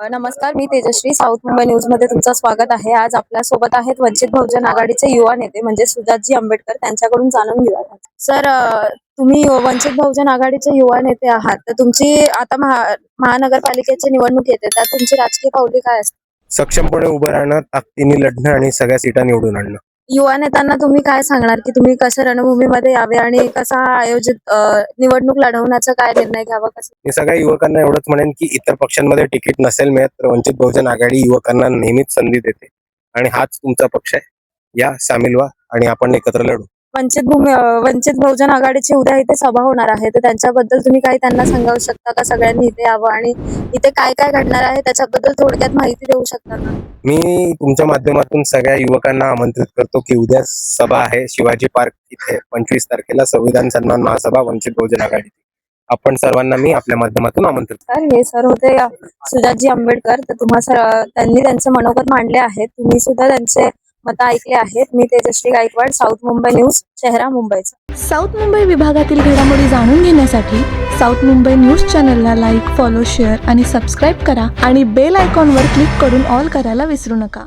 नमस्कार मी तेजश्री साऊथ मुंबई न्यूजमध्ये तुमचं स्वागत आहे. आज आपल्यासोबत आहेत वंचित बहुजन आघाडीचे युवा नेते म्हणजे सुजातजी आंबेडकर. त्यांच्याकडून जाणून घेऊया सर तुम्ही वंचित बहुजन आघाडीचे युवा नेते आहात. तर तुमची आता महा महानगरपालिकेची निवडणूक येते. त्यात तुमची राजकीय पावली काय असते? सक्षमपणे उभं राहणं ताकदीने लढणं आणि सगळ्या सीटा निवडून आणणं. युवा नेत्यांना तुम्ही काय सांगणार? की तुम्ही कसं रणभूमीमध्ये यावे आणि कसा हा आयोजित निवडणूक लढवण्याचा काय निर्णय घ्यावा? कसं? मी सगळ्या युवकांना एवढंच म्हणेन की इतर पक्षांमध्ये तिकीट नसेल मिळत तर वंचित बहुजन आघाडी युवकांना नेहमीच संधी देते. आणि हाच तुमचा पक्ष आहे. या सामील व्हा आणि आपण एकत्र लढू. वंचित भूमी वंचित बहुजन आघाडीची उद्या इथे सभा होणार आहे. तर त्यांच्याबद्दल तुम्ही काही त्यांना सांगू शकता का? सगळ्यांनी इथे यावं आणि इथे काय काय घडणार आहे? त्याच्याबद्दल थोडक्यात माहिती देऊ शकता का? मी तुमच्या माध्यमातून सगळ्या युवकांना आमंत्रित करतो की उद्या सभा आहे. शिवाजी पार्क इथे पंचवीस तारखेला संविधान सन्मान महासभा वंचित बहुजन आघाडी आपण सर्वांना मी आपल्या माध्यमातून आमंत्रित तर हे सर होते सुजातजी आंबेडकर. तर तुम्हा सर त्यांनी त्यांचे मनोगत मांडले आहेत. तुम्ही सुद्धा त्यांचे मतं ऐकले आहेत. मी तेजश्री गायकवाड साऊथ मुंबई न्यूज चेहरा मुंबईचा. साऊथ मुंबई विभागातील घडामोडी जाणून घेण्यासाठी साऊथ मुंबई न्यूज चॅनलला लाईक फॉलो शेअर आणि सबस्क्राईब करा आणि बेल आयकॉनवर क्लिक करून ऑल करायला विसरू नका.